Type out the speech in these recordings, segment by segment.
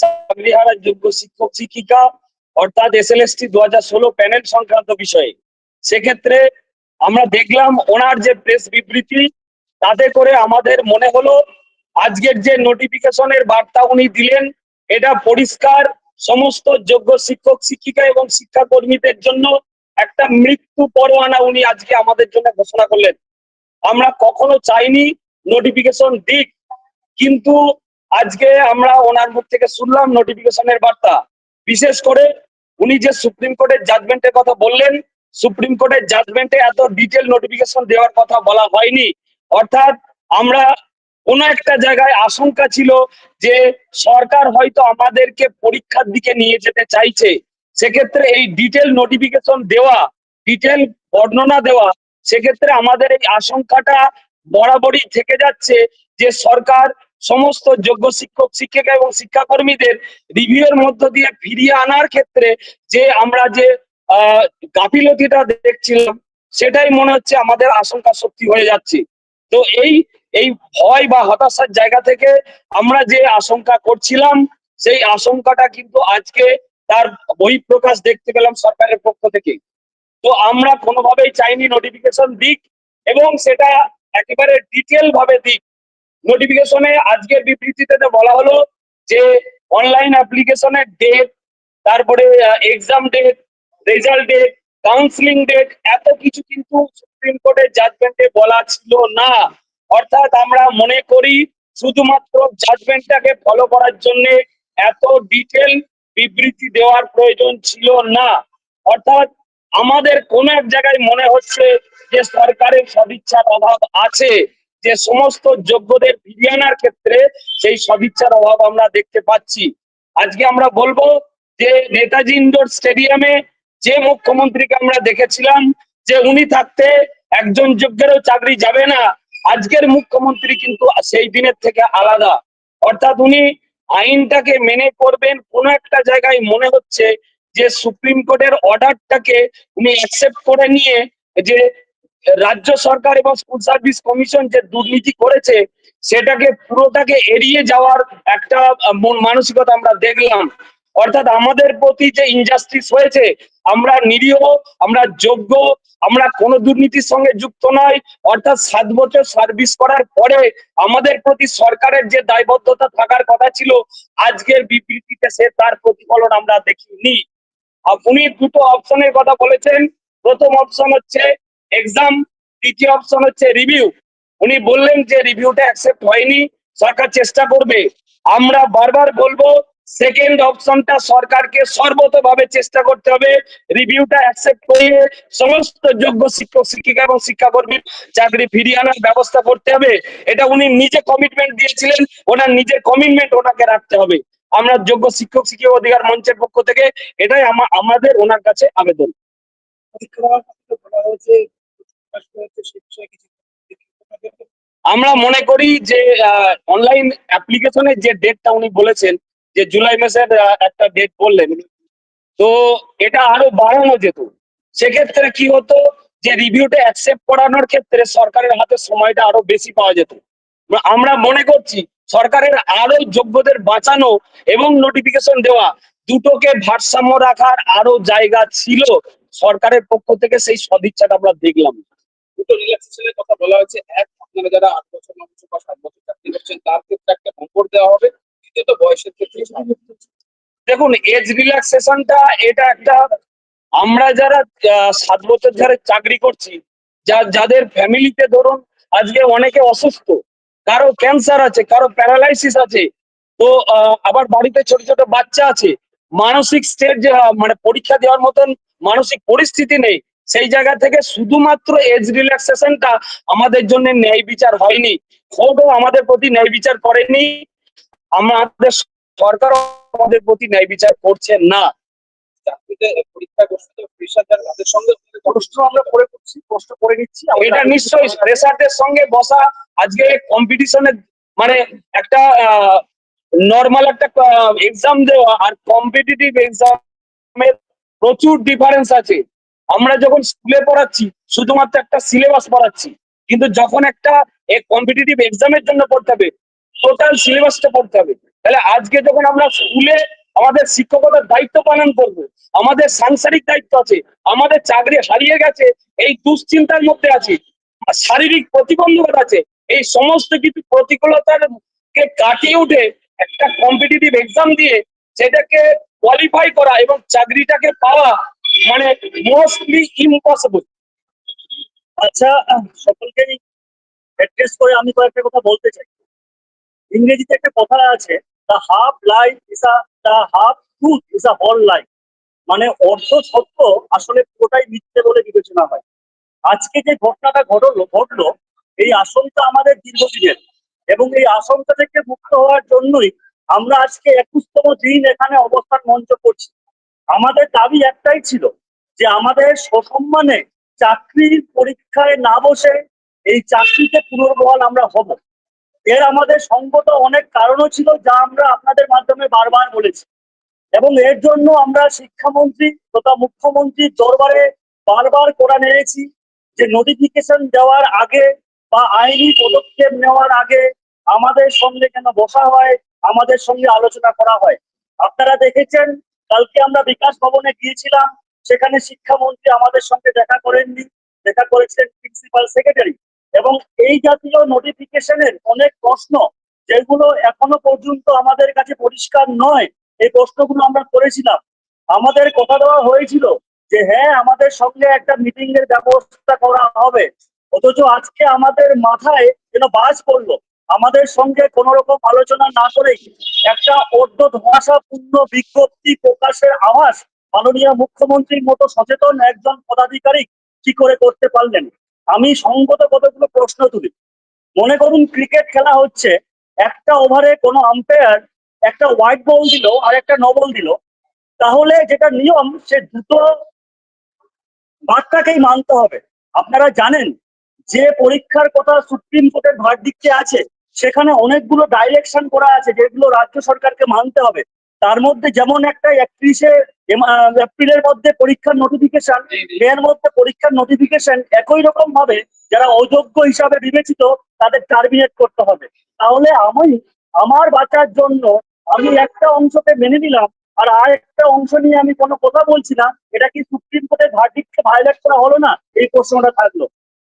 চাকরি হারার যোগ্য শিক্ষক শিক্ষিকা অর্থাৎ এস এল এস টি দু প্যানেল সংক্রান্ত বিষয়ে। সেক্ষেত্রে আমরা দেখলাম ওনার যে প্রেস বিবৃতি, তাতে করে আমাদের মনে হলো আজকের যে নোটিফিকেশনের বার্তা উনি দিলেন, এটা পরিষ্কার সমস্ত যোগ্য শিক্ষক শিক্ষিকা এবং শিক্ষাকর্মীদের জন্য একটা মৃত্যু পরোয়ানা উনি আজকে আমাদের জন্য ঘোষণা করলেন। আমরা কখনো চাইনি নোটিফিকেশন দিক, কিন্তু আজকে আমরা ওনার মুখ থেকে শুনলাম নোটিফিকেশনের বার্তা। বিশেষ করে উনি যে সুপ্রিম কোর্টের জাজমেন্টের কথা বললেন, সুপ্রিম কোর্টের জাজমেন্টে এত ডিটেল নোটিফিকেশন দেওয়ার কথা বলা হয়নি। অর্থাৎ আমরা কোন একটা জায়গায় আশঙ্কা ছিল যে সরকার হয়তো আমাদেরকে পরীক্ষার দিকে নিয়ে যেতে চাইছে। সেক্ষেত্রে এই ডিটেল নোটিফিকেশন দেওয়া ডিটেল বর্ণনা দেওয়া, সেক্ষেত্রে আমাদের এই আশঙ্কাটা বরাবরই থেকে যাচ্ছে যে সরকার সমস্ত যোগ্য শিক্ষক, শিক্ষিকা এবং শিক্ষাকর্মীদের রিভিউর মধ্য দিয়ে ফিরিয়ে আনার ক্ষেত্রে যে আমরা যে, আহ, গাফিলতিটা দেখছিলাম, সেটাই মনে হচ্ছে আমাদের আশঙ্কা সত্যি হয়ে যাচ্ছে। তো এই এই ভয় বা হতাশার জায়গা থেকে আমরা যে আশঙ্কা করছিলাম, সেই আশঙ্কাটা কিন্তু আজকে তার বহিঃপ্রকাশ দেখতে পেলাম সরকারের পক্ষ থেকে। তো আমরা কোনোভাবেই চাইনি নোটিফিকেশন দিক এবং সেটা একেবারে ডিটেল ভাবে দিক। নোটিফিকেশনে আজকের বিবৃতিতে বলা হলো যে অনলাইন অ্যাপ্লিকেশনের ডেট তারপরে exam date result date counselling date এত কিছু কিন্তু সুপ্রিম কোর্টের জাজমেন্টে বলা ছিল না। অর্থাৎ আমরা মনে করি শুধুমাত্র জাজমেন্টটাকে ফলো করার জন্য এত ডিটেল বিবৃতি দেওয়ার প্রয়োজন ছিল না। অর্থাৎ আমাদের কোন এক জায়গায় মনে হচ্ছে যে সরকারের সদিচ্ছার অভাব আছে। যে সমস্ত যোগ্যদের ফিরিয়ে আনার ক্ষেত্রে সেই সদিচ্ছার অভাব আমরা দেখতে পাচ্ছি। আজকে আমরা বলব যে নেতাজি ইন্ডোর স্টেডিয়ামে যে মুখ্যমন্ত্রীকে আমরা দেখেছিলাম, যে উনি থাকতে একজন যোগ্যেরও চাকরি যাবে না, আজকের মুখ্যমন্ত্রী কিন্তু সেই দিনের থেকে আলাদা। অর্থাৎ উনি আইনটাকে মেনে করবেন কোন একটা জায়গায় মনে হচ্ছে যে সুপ্রিম কোর্টের অর্ডারটাকে উনি অ্যাকসেপ্ট করে নিয়ে যে রাজ্য সরকার এবং স্কুল সার্ভিস কমিশন যে দুর্নীতি করেছে, সেটাকে পুরোটাকে এড়িয়ে যাওয়ার একটা মন মানসিকতা আমরা দেখলাম। অর্থাৎ আমাদের প্রতি যে ইনজাস্টিস হয়েছে, আমরা নিরীহ, আমরা যোগ্য, আমরা কোন দুর্নীতির সঙ্গে যুক্ত নয়। অর্থাৎ সাত বছর সার্ভিস করার পরে আমাদের প্রতি সরকারের যে দায়বদ্ধতা থাকার কথা ছিল, আজকের বিবৃতিতে সে তার প্রতিফলন আমরা দেখিনি। উনি দুটো অপশনের কথা বলেছেন। প্রথম অপশন হচ্ছে এক্সাম দ্বিতীয় অপশন হচ্ছে রিভিউ উনি বললেন যে রিভিউটা অ্যাকসেপ্ট হয়নি, সরকার চেষ্টা করবে। আমরা বারবার বলব সেকেন্ড অপশনটা সরকারকে সর্বতভাবে চেষ্টা করতে হবে রিভিউটা অ্যাকসেপ্ট করিয়ে সমস্ত যোগ্য শিক্ষক, শিক্ষিকা এবং শিক্ষাকর্মীর চাকরি ফিরিয়ে আনার ব্যবস্থা করতে হবে। এটা উনি নিজে কমিটমেন্ট দিয়েছিলেন, ওনার নিজের কমিটমেন্ট ওনাকে রাখতে হবে। আমরা যোগ্য শিক্ষক শিক্ষক অধিকার মঞ্চের পক্ষ থেকে এটাই আমাদের ওনার কাছে আবেদন। আমরা মনে করি যে অনলাইন অ্যাপ্লিকেশনের যে ডেটটা উনি বলেছেন, যে জুলাই মাসের একটা ডেট বললেন, তো এটা আরও বাড়ানো যেত। সেক্ষেত্রে কি হতো যে রিভিউটা অ্যাকসেপ্ট করানোর ক্ষেত্রে সরকারের হাতে সময়টা আরও বেশি পাওয়া যেত। আমরা মনে করছি সরকারের আরও যোগ্যদের বাঁচানো এবং নোটিফিকেশন দেওয়া দুটোকে ভারসাম্য রাখার আরও জায়গা ছিল সরকারের পক্ষ থেকে সেই সদিচ্ছাটা আমরা দেখলাম। দুটো রিল্যাক্সেশনের কথা বলা হয়েছে। এক, আপনারা যারা আট বছর, ন বছর বা সাত বছর চাকরি করছেন, তার ক্ষেত্রে একটা নম্বর দেওয়া হবে। দ্বিতীয়ত, বয়সের ক্ষেত্রে দেখুন এজ রিল্যাক্সেশনটা এটা একটা আমরা যারা সাত বছর ধরে চাকরি করছি, যা, যাদের ফ্যামিলিতে ধরুন আজকে অনেকে অসুস্থ, কারও ক্যান্সার আছে, কারও প্যারালাইসিস আছে, তো আবার বাড়িতে ছোট ছোট বাচ্চা আছে মানসিক স্টেট মানে পরীক্ষা দেওয়ার মতন মানসিক পরিস্থিতি নেই। সেই জায়গা থেকে শুধুমাত্র এজ রিল্যাক্সেশনটা আমাদের জন্য ন্যায় বিচার হয়নি। কোর্টও আমাদের প্রতি ন্যায় বিচার করেনি। আমাদের সরকার আমাদের প্রতি ন্যায় বিচার করছেন না। পরীক্ষা বসতে সঙ্গে প্রশ্ন আমরা করে করছি প্রশ্ন করে নিচ্ছি। এটা নিশ্চয়ই প্রেসারদের সঙ্গে বসা আজকে কম্পিটিশনে মানে একটা নর্মাল একটা এক্সাম দেওয়া আর কম্পিটিটিভ এক্সামের প্রচুর ডিফারেন্স আছে। আমরা যখন স্কুলে পড়াচ্ছি, শুধুমাত্র একটা সিলেবাস পড়াচ্ছি, কিন্তু যখন একটা কম্পিটিটিভ এক্সামের জন্য পড়তে হবে টোটাল সিলেবাসটা পড়তে হবে। তাহলে আজকে যখন আমরা স্কুলে আমাদের শিক্ষকতার দায়িত্ব পালন করব, আমাদের সাংসারিক দায়িত্ব আছে, আমাদের চাকরি হারিয়ে গেছে, এই দুশ্চিন্তার মধ্যে আছে, শারীরিক প্রতিবন্ধকতা আছে, এই সমস্ত কিছু প্রতিকূলতার কে কাটিয়ে উঠে একটা কম্পিটিটিভ এক্সাম দিয়ে সেটাকে কোয়ালিফাই করা এবং চাকরিটাকে পাওয়া মানে মোস্টলি ইম্পসিবল আচ্ছা সকলকেই অ্যাড্রেস করে আমি কয়েকটা কথা বলতে চাই। ইংরেজিতে একটা কথা আছে the half life is a the half truth is a whole life মানে অর্ধ সত্য আসলে পুরোটাই মিথ্যে বলে বিবেচনা হয়। আজকে যে ঘটনাটা ঘটলো ঘটলো, এই আশঙ্কা আমাদের দীর্ঘদিনের। এবং এই আশঙ্কা থেকে মুক্ত হওয়ার জন্যই আমরা আজকে একুশতম দিন এখানে অবস্থান মঞ্চ করছি। আমাদের দাবি একটাই ছিল যে আমাদের সসম্মানে চাকরির পরীক্ষায় না বসে এই চাকরিতে পুনর্বহাল আমরা হব। এর আমাদের সঙ্গত অনেক কারণও ছিল যা আমরা আপনাদের মাধ্যমে বারবার বলেছি। এবং এর জন্য আমরা শিক্ষামন্ত্রী তথা মুখ্যমন্ত্রীর দরবারে বারবার করা নেড়েছি যে নোটিফিকেশন দেওয়ার আগে বা আইনি পদক্ষেপ নেওয়ার আগে আমাদের সঙ্গে যেন বসা হয়, আমাদের সঙ্গে আলোচনা করা হয়। আপনারা দেখেছেন, কালকে আমরা বিকাশ ভবনে গিয়েছিলাম, সেখানে শিক্ষামন্ত্রী আমাদের সঙ্গে দেখা করেননি, দেখা করেছেন প্রিন্সিপাল সেক্রেটারি। এবং এই জাতীয় নোটিফিকেশনের অনেক প্রশ্ন, যেগুলো এখনও পর্যন্ত আমাদের কাছে পরিষ্কার নয়, এই প্রশ্নগুলো আমরা করেছিলাম। আমাদের কথা দেওয়া হয়েছিল যে হ্যাঁ আমাদের সঙ্গে একটা মিটিং এর ব্যবস্থা করা হবে। অথচ আজকে আমাদের মাথায় যেন বাজ পড়ল। আমাদের সঙ্গে কোন রকম আলোচনা না করেই একটা অর্ধ ধোঁয়াশাপূর্ণ বিজ্ঞপ্তি প্রকাশের আভাস মাননীয় মুখ্যমন্ত্রীর মতো সচেতন একজন পদাধিকারী কি করে করতে পারলেন? আমি সঙ্গত কতগুলো প্রশ্ন তুলি। মনে করুন ক্রিকেট খেলা হচ্ছে, একটা ওভারে কোনো আম্পায়ার একটা হোয়াইট বল দিল আর একটা নো বল দিল। তাহলে যেটা নিয়ম, সে দুটো বার্তাকেই মানতে হবে। আপনারা জানেন যে পরীক্ষার কথা সুপ্রিম কোর্টের ভার্ডিক্টে আছে সেখানে অনেকগুলো ডাইরেকশন করা আছে যেগুলো রাজ্য সরকারকে মানতে হবে। তার মধ্যে যেমন একটা একত্রিশে এপ্রিলের মধ্যে পরীক্ষার নোটিফিকেশন এর মধ্যে পরীক্ষার নোটিফিকেশন একই রকম ভাবে যারা অযোগ্য হিসাবে বিবেচিত তাদের টার্মিনেট করতে হবে। তাহলে আমি আমার বাঁচার জন্য আমি একটা অংশকে মেনে নিলাম আর আর একটা অংশ নিয়ে আমি কোনো কথা বলছি না এটা কি সুপ্রিম কোর্টের ভার্ডিক্টকে ভায়োলেট করা হলো না? এই প্রশ্নটা থাকল।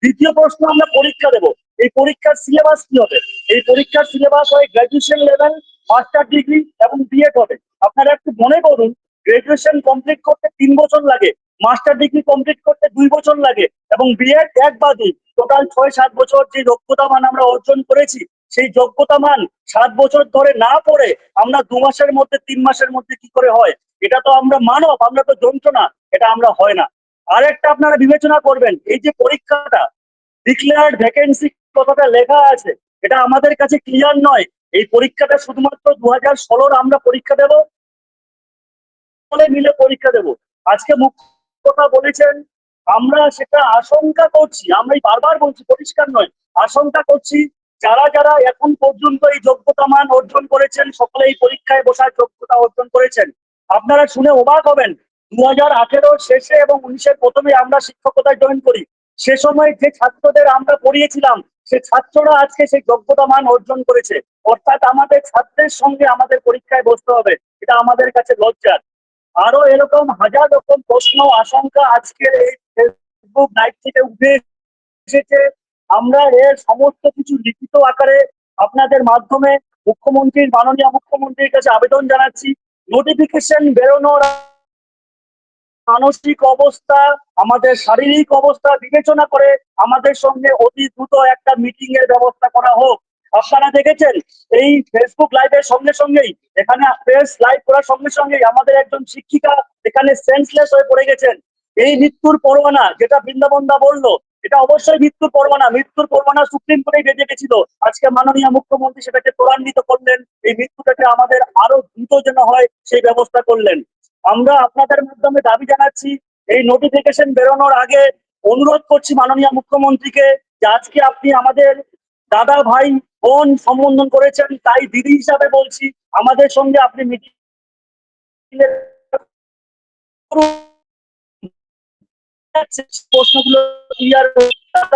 দ্বিতীয় প্রশ্ন আমরা পরীক্ষা দেব। এই পরীক্ষার সিলেবাস কি হবে? এই পরীক্ষার সিলেবাস হয় গ্রাজুয়েশন লেভেল মাস্টার ডিগ্রি এবং বিএড হবে। আপনারা একটু মনে করুন গ্রাজুয়েশন কমপ্লিট করতে তিন বছর লাগে মাস্টার ডিগ্রি কমপ্লিট করতে দুই বছর লাগে এবং বিএড এক বা দুই। টোটাল ছয়, সাত বছর যে যোগ্যতা মান আমরা অর্জন করেছি, সেই যোগ্যতা মান সাত বছর ধরে না পড়ে আমরা দু মাসের মধ্যে, তিন মাসের মধ্যে কি করে হয়? এটা তো আমরা মানব, আমরা তো যন্ত্র না এটা আমরা হয় না। আরেকটা আপনারা বিবেচনা করবেন, এই যে পরীক্ষাটা ডিক্লেয়ার্ড ভ্যাকেন্সি কথাটা লেখা আছে, এটা আমাদের কাছে ক্লিয়ার নয়। এই পরীক্ষাটা শুধুমাত্র দু হাজার ষোলোর আমরা পরীক্ষা দেব মিলে পরীক্ষা দেব। আজকে মুখ্য কথা বলেছেন, আমরা সেটা আশঙ্কা করছি, আমরা বারবার বলছি, পরিষ্কার নয়, আশঙ্কা করছি, যারা যারা এখন পর্যন্ত এই যোগ্যতা মান অর্জন করেছেন, সকলে এই পরীক্ষায় বসার যোগ্যতা অর্জন করেছেন, আপনারা শুনে অবাক হবেন দু শেষে এবং উনিশের প্রথমে আমরা শিক্ষকতায় জয়েন করি। সে সময় যে ছাত্রদের আমরা পড়িয়েছিলাম, সে ছাত্ররা আজকে সেই যোগ্যতা মান অর্জন করেছে। অর্থাৎ আমাদের ছাত্রের সঙ্গে আমাদের পরীক্ষায় বসতে হবে, এটা আমাদের কাছে লজ্জার। আরও এরকম হাজার রকম প্রশ্ন, আশঙ্কা আজকের এই ফেসবুক লাইভ থেকে উঠে এসেছে। আমরা এর সমস্ত কিছু লিখিত আকারে আপনাদের মাধ্যমে মুখ্যমন্ত্রীর, মাননীয় মুখ্যমন্ত্রীর কাছে আবেদন জানাচ্ছি। নোটিফিকেশন বেরোনোর মানসিক অবস্থা, আমাদের শারীরিক অবস্থা বিবেচনা করে আমাদের সঙ্গে অতি দ্রুত একটা মিটিং এর ব্যবস্থা করা হোক। আপনারা দেখেছেন, এই ফেসবুক লাইভের সঙ্গে সঙ্গেই, এখানে ফেস লাইভ করার সঙ্গে সঙ্গেই আমাদের একজন শিক্ষিকা এখানে সেন্সলেস হয়ে পড়ে গেছেন। এই মৃত্যুর পরোয়ানা, যেটা বৃন্দাবন্দা বলল, এটা অবশ্যই মৃত্যুর পরোয়ানা মৃত্যুর পরোয়ানা সুপ্রিম কোর্টে বেঁধে গেছিল। আজকে মাননীয় মুখ্যমন্ত্রী সেটাকে ত্বরান্বিত করলেন, এই মৃত্যুটাকে আমাদের আরও দ্রুত যেন হয়, সেই ব্যবস্থা করলেন। আমরা আপনাদের মাধ্যমে দাবি জানাচ্ছি, এই নোটিফিকেশন বেরোনোর আগে অনুরোধ করছি মাননীয় মুখ্যমন্ত্রীকে যে আজকে আপনি আমাদের দাদা ভাই বোন সম্বোধন করেছেন, তাই দিদি হিসাবে বলছি, আমাদের সঙ্গে আপনি মিটিং প্রশ্নগুলো ক্লিয়ার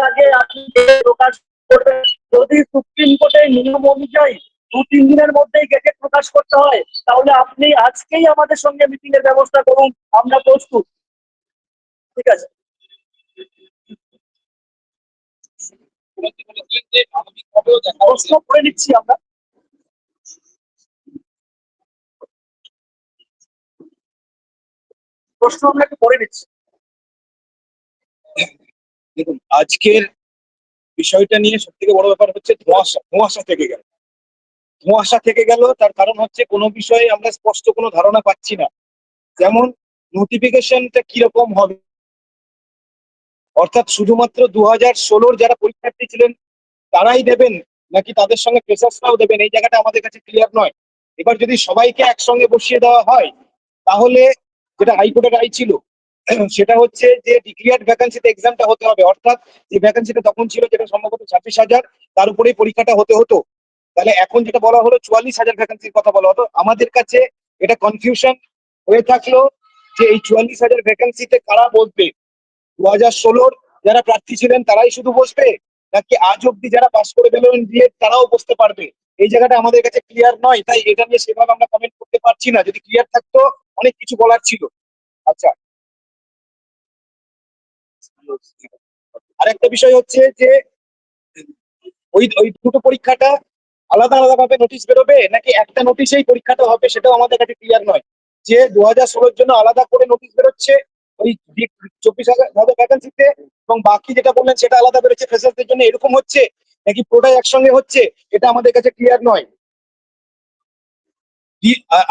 আগে আপনি প্রকাশ করবেন। যদি সুপ্রিম কোর্টের নিয়ম অনুযায়ী দু, তিন দিনের মধ্যেই গেজেট প্রকাশ করতে হয়, তাহলে আপনি আজকেই আমাদের সঙ্গে মিটিং এর ব্যবস্থা করুন, আমরা প্রস্তুত। ঠিক আছে? প্রশ্ন করে নিচ্ছি আমরা। প্রশ্ন আমরা একটু করে নিচ্ছি। দেখুন, আজকের বিষয়টা নিয়ে সব থেকে বড় ব্যাপার হচ্ছে ধোঁয়াশা ধোঁয়াশা থেকে গেল। ধোঁয়াশা থেকে গেল, তার কারণ হচ্ছে কোনো বিষয়ে আমরা স্পষ্ট কোনো ধারণা পাচ্ছি না। যেমন নোটিফিকেশনটা কীরকম হবে? অর্থাৎ শুধুমাত্র দু হাজার ষোলোর যারা পরীক্ষার্থী ছিলেন, তারাই দেবেন, নাকি তাদের সঙ্গে ফ্রেশার্সরাও দেবেন? এই জায়গাটা আমাদের কাছে ক্লিয়ার নয়। এবার যদি সবাইকে একসঙ্গে বসিয়ে দেওয়া হয়, তাহলে যেটা হাইকোর্টের রায় ছিল, সেটা হচ্ছে যে ডিক্লিয়ার্ড ভ্যাকান্সিতে এক্সামটা হতে হবে। অর্থাৎ যে ভ্যাকান্সিটা তখন ছিল, যেটা সম্ভবত ছাব্বিশ হাজার, তার উপরেই পরীক্ষাটা হতে হতো। তাহলে এখন যেটা বলা হলো চুয়াল্লিশ হাজার ভ্যাকান্সির কথা বলা হতো, আমাদের কাছে এটা কনফিউশন হয়ে থাকল যে এই চুয়াল্লিশ হাজার ভ্যাকান্সিতে কারা বসবে? দু হাজার ষোলোর যারা প্রার্থী ছিলেন তারাই শুধু বসবে? নাকি আজ অব্দি যারা পাস করে বেরোলেন দিয়ে তারাও বসতে পারবে? এই জায়গাটা আমাদের কাছে ক্লিয়ার নয়, তাই এটা নিয়ে সেভাবে আমরা কমেন্ট করতে পারছি না। যদি ক্লিয়ার থাকতো, অনেক কিছু বলার ছিল। আচ্ছা। আরেকটা বিষয় হচ্ছে যে ওই ওই দুটো পরীক্ষাটা আলাদা আলাদা ভাবে নোটিশ বেরোবে? নাকি একটা নোটিশেই পরীক্ষাটা হবে সেটাও আমাদের কাছে ক্লিয়ার নয়। যে দু হাজার ষোলোর জন্য আলাদা করে নোটিশ বেরোচ্ছে ওই চব্বিশ হাজার ভ্যাকান্সিতে এবং বাকি যেটা বললেন সেটা আলাদা বেরোচ্ছে ফ্রেশারদের জন্য। এরকম হচ্ছে? নাকি পুরোটাই একসঙ্গে হচ্ছে? এটা আমাদের কাছে ক্লিয়ার নয়।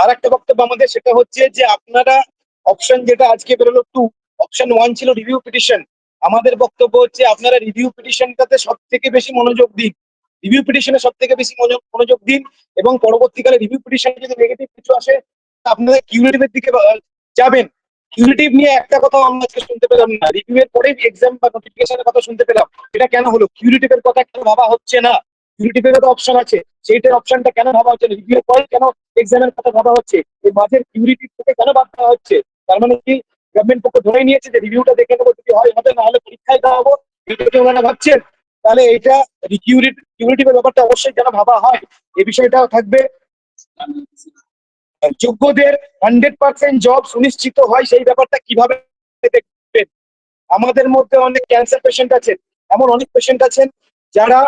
আর একটা বক্তব্য আমাদের সেটা হচ্ছে যে আপনারা অপশন যেটা আজকে বেরোলো টু অপশন ওয়ান ছিল রিভিউ পিটিশন আমাদের বক্তব্য হচ্ছে আপনারা রিভিউ পিটিশনটাতে সব থেকে বেশি মনোযোগ দিন। রিভিউ পিটিশনে সব থেকে বেশি মনোযোগ দিন এবং পরবর্তীকালে রিভিউ পিটিশনে যদি নেগেটিভ কিছু আসে, তা আপনারা কিউরেটিভের দিকে যাবেন। কিউরেটিভ নিয়ে একটা কথাও আমরা আজকে শুনতে পেলাম না। রিভিউ এর পরেই এক্সাম বা নোটিফিকেশনের কথা শুনতে পেলাম এটা কেন হলো? কিউরেটিভের কথা কেন ভাবা হচ্ছে না? কিউরেটিভের তো অপশন আছে। সেইটার অপশনটা কেন ভাবা হচ্ছে না? রিভিউ এর পরে কেন এক্সামের কথা ভাবা হচ্ছে? এই মাঝের কিউরেটিভ থেকে কেন বাদ দেওয়া হচ্ছে? তার মানে কি? গভর্নমেন্ট পক্ষ ধরে নিয়েছে যে রিভিউটা দেখে নেব, যদি হয় হবে না হলে পরীক্ষায় দেওয়া হব। এটা যদি ওনারা ভাবছেন? তাহলে এটা কিউরিটিভের ব্যাপারটা অবশ্যই যেন ভাবা হয়। এই বিষয়টাও থাকবে। যোগ্যদের হান্ড্রেড পার্সেন্ট জব সুনিশ্চিত হয় সেই ব্যাপারটা কীভাবে দেখবেন? আমাদের মধ্যে অনেক ক্যান্সার পেশেন্ট আছেন, এমন অনেক পেশেন্ট আছেন যারা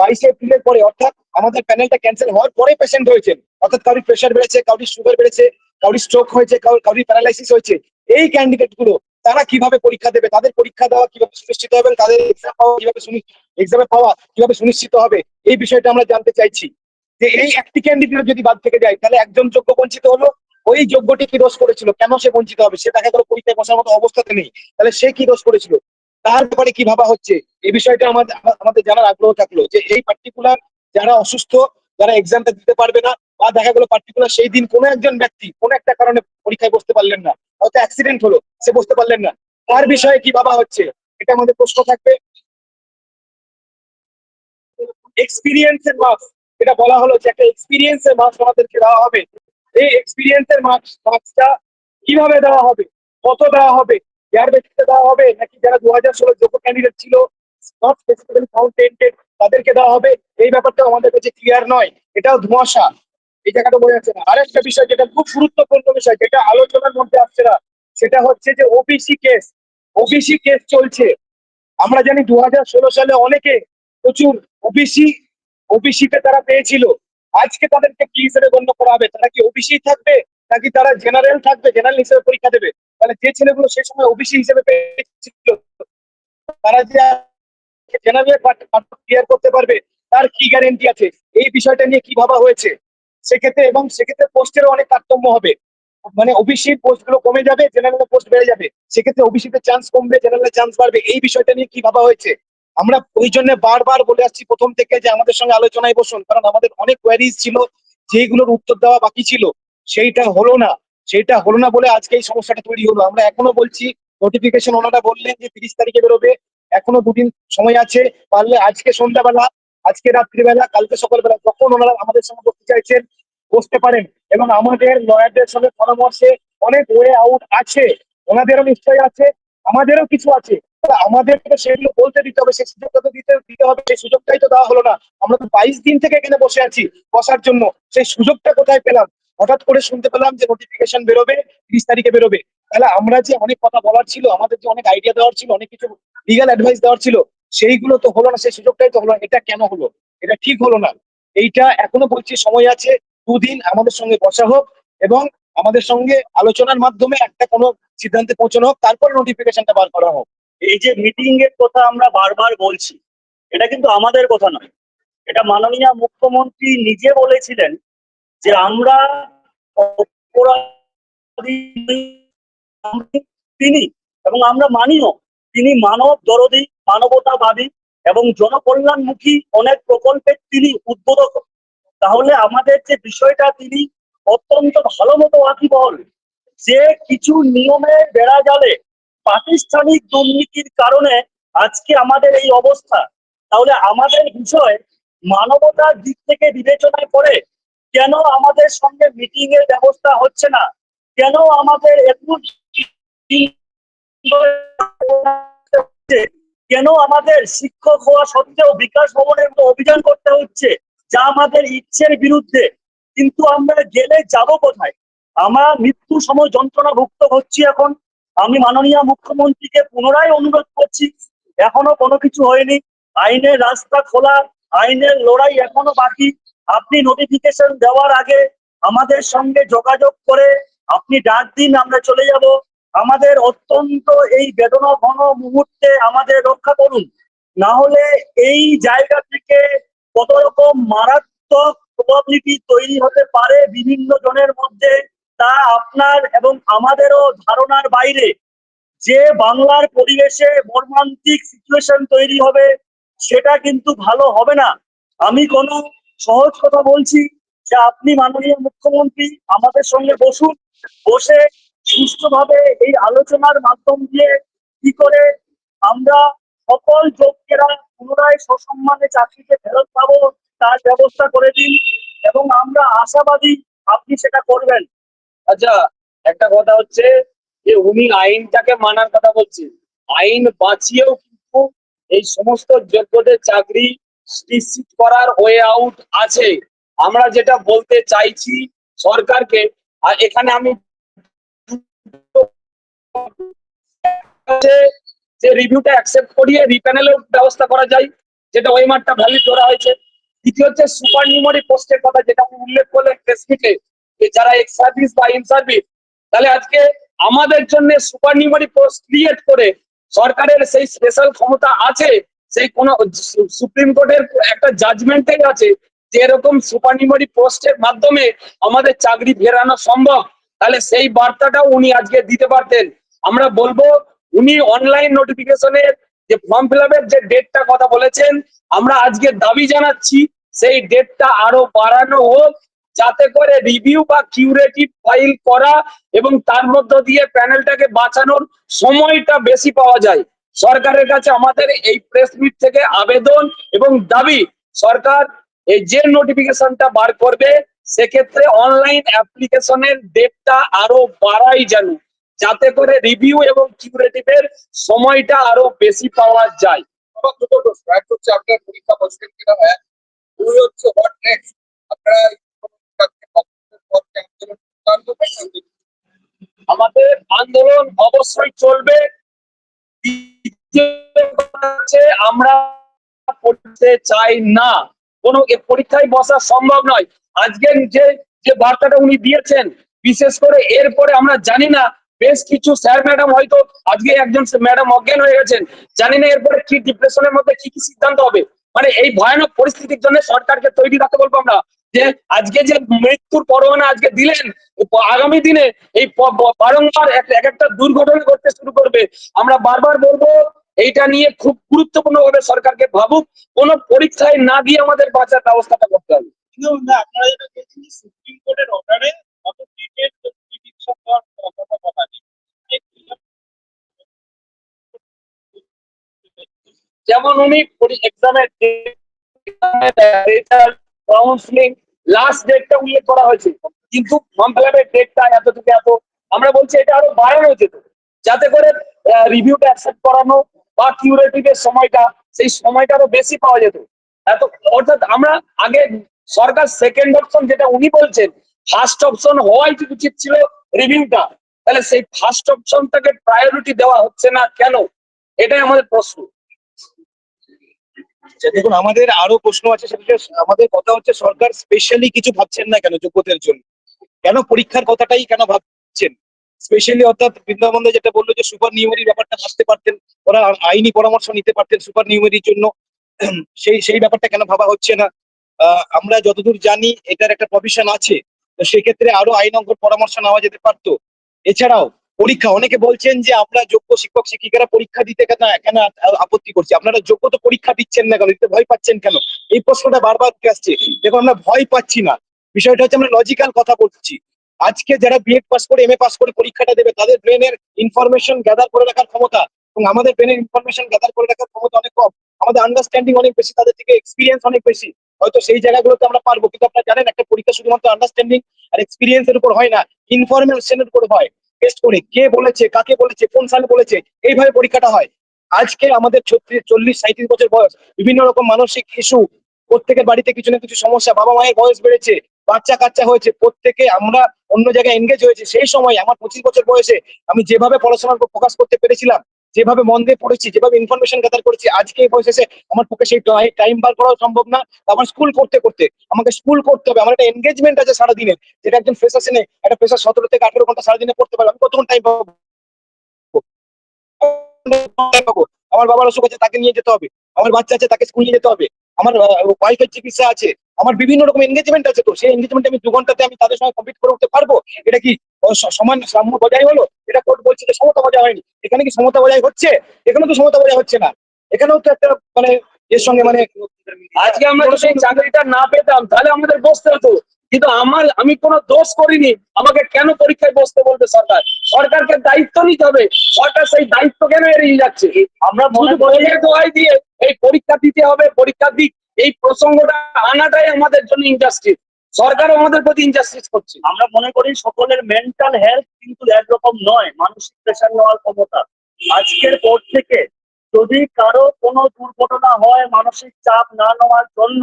বাইশে এপ্রিলের পরে, অর্থাৎ আমাদের প্যানেলটা ক্যান্সেল হওয়ার পরে পেশেন্ট হয়েছেন। অর্থাৎ কারোর প্রেশার বেড়েছে কারোর সুগার বেড়েছে কারোর স্ট্রোক হয়েছে কারোর কারোর প্যারালাইসিস হয়েছে। এই ক্যান্ডিডেটগুলো তারা কীভাবে পরীক্ষা দেবে? তাদের পরীক্ষা দেওয়া কীভাবে সুনিশ্চিত হবে তাদের এক্সাম কীভাবে এক্সামে পাওয়া কীভাবে সুনিশ্চিত হবে? এই বিষয়টা আমরা জানতে চাইছি। যে এই একটি ক্যান্ডিডেট যদি বাদ থেকে যায়, তাহলে একজন যোগ্য বঞ্চিত হলো? ওই যোগ্যটি কি দোষ করেছিল? কেন সে বঞ্চিত হবে? সে দেখা গেল পরীক্ষায় বসার মতো অবস্থাতে নেই। তাহলে সে কি দোষ করেছিল? তার ব্যাপারে কি ভাবা হচ্ছে? এই বিষয়টা আমাদের আমাদের জানার আগ্রহ থাকল যে এই পার্টিকুলার যারা অসুস্থ, যারা এক্সামটা দিতে পারবে না বা দেখা গেলো পার্টিকুলার সেই দিন কোনো একজন ব্যক্তি কোনো একটা কারণে পরীক্ষায় বসতে পারলেন না, হয়তো অ্যাক্সিডেন্ট হলো, সে বসতে পারলেন না। তার বিষয়ে কি ভাবা হচ্ছে? এটা আমাদের প্রশ্ন থাকবে। এক্সপিরিয়েন্সের মার্কস এটা বলা হলো যে একটা এক্সপিরিয়েন্সের মার্কস আমাদেরকে দেওয়া হবে। এই এক্সপিরিয়েন্সের মার্কস মার্কসটা কীভাবে দেওয়া হবে? কত দেওয়া হবে? যার ব্যক্তিতে দেওয়া হবে? নাকি যারা দু হাজার ষোলো যোগ্য ক্যান্ডিডেট ছিল ফাউন্টেন্টেড তাদেরকে দেওয়া হবে? এই ব্যাপারটা আমাদের কাছে ক্লিয়ার নয়। এটাও ধোঁয়াশা। এই জায়গাটা বোঝা যাচ্ছে না। আরেকটা বিষয় যেটা খুব গুরুত্বপূর্ণ বিষয়, যেটা আলোচনার মধ্যে আসছে না, সেটা হচ্ছে যে ওবিসি কেস ওবিসি কেস চলছে। আমরা জানি দু হাজার ষোলো সালে অনেকে প্রচুর ওবিসি ওবিসিতে তারা পেয়েছিল। আজকে তাদেরকে কি হিসেবে গণ্য করা হবে? তারা কি ওবিসি থাকবে, নাকি তারা জেনারেল থাকবে জেনারেল হিসেবে পরীক্ষা দেবে? তাহলে যে ছেলেগুলো সেই সময় ওবিসি হিসেবে পেয়েছিল, তারা যে জেনারেল ক্লিয়ার করতে পারবে, তার কি গ্যারেন্টি আছে? এই বিষয়টা নিয়ে কি ভাবা হয়েছে? সেক্ষেত্রে এবং সেক্ষেত্রে পোস্টেরও অনেক তারতম্য হবে। মানে ওবিসি পোস্টগুলো কমে যাবে জেনারেল পোস্ট বেড়ে যাবে। সেক্ষেত্রে ওবিসিতে চান্স কমবে জেনারেল চান্স বাড়বে। এই বিষয়টা নিয়ে কি ভাবা হয়েছে? আমরা ওই জন্য বারবার বলে আসছি প্রথম থেকে যে আমাদের সঙ্গে আলোচনায় বসুন, কারণ আমাদের অনেক কোয়ারিজ ছিল, যেগুলোর উত্তর দেওয়া বাকি ছিল। সেইটা হলো না। সেইটা হলো না বলে আজকে এই সমস্যাটা তৈরি হলো। আমরা এখনও বলছি নোটিফিকেশন ওনারা বললেন যে তিরিশ তারিখে বেরোবে। এখনও দুদিন সময় আছে। পারলে আজকে সন্ধ্যাবেলা আজকে রাত্রিবেলা, কালকে সকালবেলা যখন ওনারা আমাদের সঙ্গে বসতে চাইছেন, বসতে পারেন। এবং আমাদের লয়ারদের সঙ্গে পরামর্শে অনেক ওয়ে আউট আছে। ওনাদেরও নিশ্চয়ই আছে, আমাদেরও কিছু আছে। আমাদের সেগুলো বলতে দিতে হবে সেই সুযোগটা তো দিতে দিতে হবে সেই সুযোগটাই তো দেওয়া হলো না। আমরা তো বাইশ দিন থেকে এখানে বসে আছি, বসার জন্য। সেই সুযোগটা কোথায় পেলাম? হঠাৎ করে শুনতে পেলাম যে নোটিফিকেশন বেরোবে, তিরিশ তারিখে বেরোবে। তাহলে আমরা যে অনেক কথা বলার ছিল, আমাদের যে অনেক আইডিয়া দেওয়ার ছিল, অনেক কিছু লিগাল অ্যাডভাইস দেওয়ার ছিল সেইগুলো তো হলো না, সেই সুযোগটাই তো হলো না, এটা কেন হলো? এটা ঠিক হলো না। এইটা এখনও বলছি, সময় আছে, দুদিন আমাদের সঙ্গে বসা হোক এবং আমাদের সঙ্গে আলোচনার মাধ্যমে একটা কোনো সিদ্ধান্তে পৌঁছানো হোক, তারপর নোটিফিকেশনটা বার করা হোক। এই যে মিটিং এর কথা আমরা বারবার বলছি, এটা কিন্তু আমাদের কথা নয়। এটা মাননীয় মুখ্যমন্ত্রী নিজে বলেছিলেন যে আমরা তিনি এবং আমরা মানিও, তিনি মানব দরদি মানবতাবাদী এবং জনকল্যাণমুখী অনেক প্রকল্পের তিনি উদ্বোধক তাহলে আমাদের যে বিষয়টা, তিনি অত্যন্ত ভালো মতো ওয়াকিবহল যে কিছু নিয়মে বেড়া জালে প্রাতিষ্ঠানিক দুর্নীতির কারণে আজকে আমাদের এই অবস্থা। তাহলে আমাদের বিষয় মানবতার দিক থেকে বিবেচনায় করে কেন আমাদের সঙ্গে মিটিং এর ব্যবস্থা হচ্ছে না? কেন আমাদের হচ্ছে? কেন আমাদের শিক্ষক হওয়া সত্ত্বেও বিকাশ ভবনের মতো অভিযান করতে হচ্ছে? যা আমাদের ইচ্ছের বিরুদ্ধে। কিন্তু আমরা গেলে যাব কোথায়? আমরা মৃত্যু সময় যন্ত্রণা ভুক্ত হচ্ছি এখন। আমি মাননীয় মুখ্যমন্ত্রীকে পুনরায় অনুরোধ করছি, এখনও কোনো কিছু হয়নি। আইনের রাস্তা খোলা, আইনের লড়াই এখনও বাকি। আপনি নোটিফিকেশন দেওয়ার আগে আমাদের সঙ্গে যোগাযোগ করে আপনি ডাক দিন, আমরা চলে যাব। আমাদের অত্যন্ত এই বেদনা ঘন মুহূর্তে আমাদের রক্ষা করুন। না হলে এই জায়গা থেকে কত রকম মারাত্মক প্রবাবিলিটি তৈরি হতে পারে বিভিন্ন জনের মধ্যে, তা আপনার এবং আমাদেরও ধারণার বাইরে। যে বাংলার পরিবেশে মর্মান্তিক সিচুয়েশন তৈরি হবে, সেটা কিন্তু ভালো হবে না। আমি কোনো সহজ কথা বলছি যে আপনি মাননীয় মুখ্যমন্ত্রী, আমাদের সঙ্গে বসুন। বসে সুষ্ঠুভাবে এই আলোচনার মাধ্যম দিয়ে কি করে আমরা সকল যোগ্যেরা পুনরায় সসম্মানে চাকরিতে ফেরত পাবো, তার ব্যবস্থা করে দিন এবং আমরা আশাবাদী আপনি সেটা করবেন। আচ্ছা একটা কথা হচ্ছে যে উনি আইনটাকে মানার কথা বলছেন আইন বাঁচিয়েও কিন্তু এই সমস্ত যোগ্যদের চাকরি নিশ্চিত করার ওয়ে আউট আছে। আমরা যেটা বলতে চাইছি সরকারকে, আর এখানে আমি যে- রিভিউটা অ্যাকসেপ্ট করিয়ে রিপ্যানেলের ব্যবস্থা করা যায়, যেটা ভ্যালিড ধরা হয়েছে। দ্বিতীয় হচ্ছে সুপার নিউমারি পোস্টের কথা, যেটা আপনি উল্লেখ করলেন যে যারা এক্স সার্ভিস বা ইন সার্ভিস তাহলে আজকে আমাদের জন্য সুপার নিউমারি পোস্ট ক্রিয়েট করে সরকারের সেই স্পেশাল ক্ষমতা আছে, সেই কোন সুপ্রিম কোর্টের একটা জাজমেন্টেই আছে, যে এরকম সুপার নিউমারি পোস্টের মাধ্যমে আমাদের চাকরি ফেরানো সম্ভব। তাহলে সেই বার্তাটাও উনি আজকে দিতে পারতেন। আমরা বলব, উনি অনলাইন নোটিফিকেশনের যে ফর্ম ফিল যে ডেটটা কথা বলেছেন, আমরা আজকে দাবি জানাচ্ছি, সেই ডেটটা আরও বাড়ানো হোক, যাতে করে রিভিউ বা কিউরেটিভ ফাইল করা এবং তার মধ্য দিয়ে প্যানেলটাকে বাঁচানোর সময়টা বেশি পাওয়া যায়। সরকারের কাছে আমাদের এই প্রেস মিট থেকে আবেদন এবং দাবি, সরকার এই যে নোটিফিকেশনটা বার করবে সেক্ষেত্রে অনলাইন অ্যাপ্লিকেশনের ডেটটা আরও বাড়াই যেন যাতে করে রিভিউ এবং কিউরেটিভের সময়টা আরও বেশি পাওয়া যায়। আমার দুটো প্রশ্ন এক হচ্ছে আপনার পরীক্ষা বসবেন কিনা দুই হচ্ছে হোয়াট নেক্সট আপনারা কি? আমাদের আন্দোলন অবশ্যই চলবে। আমরা পড়তে চাই না। কোনো পরীক্ষায় বসা সম্ভব নয়। আজকে যে যে বার্তাটা উনি দিয়েছেন, বিশেষ করে এরপরে আমরা জানি না, বেশ কিছু স্যার ম্যাডাম হয়তো আজকে একজন ম্যাডাম অজ্ঞান হয়ে গেছেন, জানি না এরপরে কি ডিপ্রেশনের মধ্যে কি কি সিদ্ধান্ত হবে। মানে এই ভয়ানক পরিস্থিতির জন্য সরকারকে তৈরি রাখতে বলব আমরা, যে আজকে যে মৃত্যুর পরোয়ানা আজকে দিলেন, আগামী দিনে এই বারংবার এক একটা দুর্ঘটনা ঘটতে শুরু করবে। আমরা বারবার বলব, এইটা নিয়ে খুব গুরুত্বপূর্ণ ভাবে সরকারকে ভাবুক, কোন পরীক্ষায় না দিয়ে আমাদের বাঁচার ব্যবস্থাটা করতে হবে। আপনারা যেটা বলছেন সুপ্রিম কোর্টের অর্ডারে অত ডিটেল নোটিফিকেশন দেওয়ার কথা কথা নেই। যেমন উনি এক্সামের কাউন্সিলিং লাস্ট ডেটটা উল্লেখ করা হয়েছে, কিন্তু ফর্ম ফিল আপের ডেটটা এত থেকে এত আমরা বলছি এটা আরও বাড়ানো যেত, যাতে করে রিভিউটা অ্যাকসেপ্ট করানো বা কিউরেটিভের সময়টা, সেই সময়টারও বেশি পাওয়া যেত। এত, অর্থাৎ আমরা আগে সরকার সেকেন্ড অপশন যেটা উনি বলছেন ফার্স্ট অপশন হওয়াই উচিত ছিল রিভিউটা তাহলে সেই ফার্স্ট অপশনটাকে প্রায়োরিটি দেওয়া হচ্ছে না কেন? এটাই আমাদের প্রশ্ন। আচ্ছা, দেখুন আমাদের আরও প্রশ্ন আছে সেটা আমাদের কথা হচ্ছে সরকার স্পেশালি কিছু ভাবছেন না কেন যোগ্যতার জন্য? কেন পরীক্ষার কথাটাই কেন ভাবছেন? স্পেশালি অর্থাৎ বৃন্দাবন্ধে যেটা বলল যে সুপার নিউমারির ব্যাপারটা ভাবতে পারতেন ওরা আইনি পরামর্শ নিতে পারতেন সুপার নিউমারির জন্য সেই সেই ব্যাপারটা কেন ভাবা হচ্ছে না? আমরা যতদূর জানি এটার একটা প্রভিশন আছে। তো সেক্ষেত্রে আরও আইনজ্ঞ পরামর্শ নেওয়া যেতে পারতো। এছাড়াও পরীক্ষা, অনেকে বলছেন যে আমরা যোগ্য শিক্ষক, শিক্ষিকারা পরীক্ষা দিতে কেন কেন আপত্তি করছি? আপনারা যোগ্য তো পরীক্ষা দিচ্ছেন না কেন? দিতে ভয় পাচ্ছেন কেন? এই প্রশ্নটা বারবার আসছে। দেখুন, আমরা ভয় পাচ্ছি না। বিষয়টা হচ্ছে আমরা লজিক্যাল কথা বলছি। আজকে যারা বিএড পাস করে এম এ পাস করে পরীক্ষাটা দেবে, তাদের ব্রেনের ইনফরমেশন গ্যাদার করে রাখার ক্ষমতা এবং আমাদের ব্রেনের ইনফরমেশন গ্যাদার করে রাখার ক্ষমতা অনেক কম। আমাদের আন্ডারস্ট্যান্ডিং অনেক বেশি, তাদের থেকে এক্সপিরিয়েন্স অনেক বেশি। হয়তো সেই জায়গাগুলোতে আমরা পারব, কিন্তু আপনারা জানেন, একটা পরীক্ষা শুধুমাত্র আন্ডারস্ট্যান্ডিং আর এক্সপিরিয়েন্স এর উপর হয় না ইনফরমেশনের উপর হয়। টেস্ট করে কে বলেছে, কাকে বলেছে, কোন সালে বলেছে, এইভাবে পরীক্ষাটা হয়। আজকে আমাদের ছত্রিশ, চল্লিশ সাঁত্রিশ বছর বয়স, বিভিন্ন রকম মানসিক ইস্যু প্রত্যেকের বাড়িতে কিছু না কিছু সমস্যা, বাবা মায়ের বয়স বেড়েছে, বাচ্চা কাচ্চা হয়েছে, প্রত্যেকে আমরা অন্য জায়গায় এনগেজ হয়েছে। সেই সময় আমার পঁচিশ বছর বয়সে আমি যেভাবে পড়াশোনার উপর ফোকাস করতে পেরেছিলাম যেভাবে মন দিয়ে পড়েছি, যেভাবে ইনফরমেশন গ্যাদার করেছি, আজকে এই বয়সে আমার পক্ষে সেই টাইম বার করাও সম্ভব না। আমার স্কুল করতে করতে, আমাকে স্কুল করতে হবে। আমার একটা এনগেজমেন্ট আছে সারাদিনে, যেটা একজন ফ্রেশার একটা ফ্রেশার সতেরো থেকে আঠেরো ঘণ্টা সারাদিনে পড়তে পারবে। আমি কতক্ষণ টাইম পাবো? পাবো? আমার বাবার অসুখ আছে, তাকে নিয়ে যেতে হবে। আমার বাচ্চা আছে, তাকে স্কুল নিয়ে যেতে হবে। আমার ওয়াইফের চিকিৎসা আছে। আমার বিভিন্ন রকম এনগেজমেন্ট আছে তো সেই এনগেজমেন্টে আমি দু ঘন্টাতে আমি তাদের সঙ্গে কমপ্লিট করে উঠতে পারব? এটা কি সমান সাম্য বজায় হলো? এটা কোর্ট বলছে যে সমতা বজায় হয়নি। এখানে কি সমতা বজায় হচ্ছে? এখানে তো সমতা বজায় হচ্ছে না। এখানেও তো একটা মানে এর সঙ্গে মানে আজকে আমরা যদি এই চাকরিটা না পেতাম তাহলে আমাদের বসতে হতো। কিন্তু আমার আমি কোনো দোষ করিনি। আমাকে কেন পরীক্ষায় বসতে বলবে সরকার? সরকারকে দায়িত্ব নিতে হবে। সরকার সেই দায়িত্ব কেন এড়িয়ে যাচ্ছে? আমরা মনে দোহাই দিয়ে এই পরীক্ষা দিতে হবে পরীক্ষা দিক। এই প্রসঙ্গটা আনাটাই আমাদের জন্য ইনজাস্টিস সরকার আমাদের প্রতি ইনজাস্টিস করছে। আমরা মনে করি সকলের মেন্টাল হেলথ কিন্তু একরকম নয়, মানসিক প্রেশার নেওয়ার ক্ষমতা। আজকের পর থেকে যদি কারও কোনো দুর্ঘটনা হয়, মানসিক চাপ না নেওয়ার জন্য,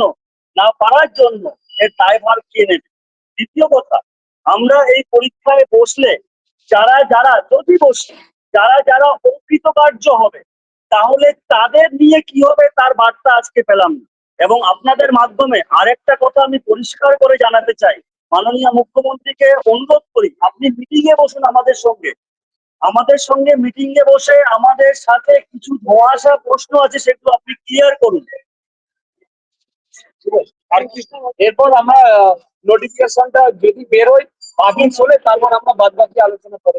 না পারার জন্য এর দায়ভার কে নেবে? দ্বিতীয় কথা, আমরা এই পরীক্ষায় বসলে যারা যারা, যদি বসি, যারা যারা অকৃতকার্য হবে, তাহলে তাদের নিয়ে কি হবে তার বার্তা আজকে পেলাম না। এবং আপনাদের মাধ্যমে আরেকটা কথা আমি পরিষ্কার করে জানাতে চাই। মাননীয় মুখ্যমন্ত্রীকে অনুরোধ করি, আপনি মিটিং এ বসুন আমাদের সঙ্গে। আমাদের সঙ্গে মিটিং এ বসে আমাদের সাথে কিছু ধোঁয়াশা প্রশ্ন আছে, সেগুলো আপনি ক্লিয়ার করুন? আর এরপর আমরা নোটিফিকেশনটা যদি বেরোয়, বাকি চলে, তারপর আমরা বাদ বাকি আলোচনা করে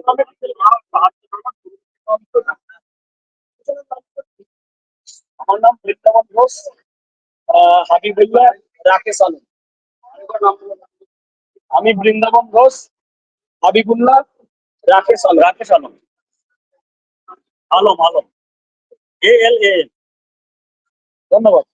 আমার নাম বৃন্দাবন ঘোষ। হাবিবুল্লাহ রাকেশ আলম আমি বৃন্দাবন ঘোষ, হাবিবুল্লাহ রাকেশ আলম রাকেশ আলম আলম আলম। এ এল এ ধন্যবাদ।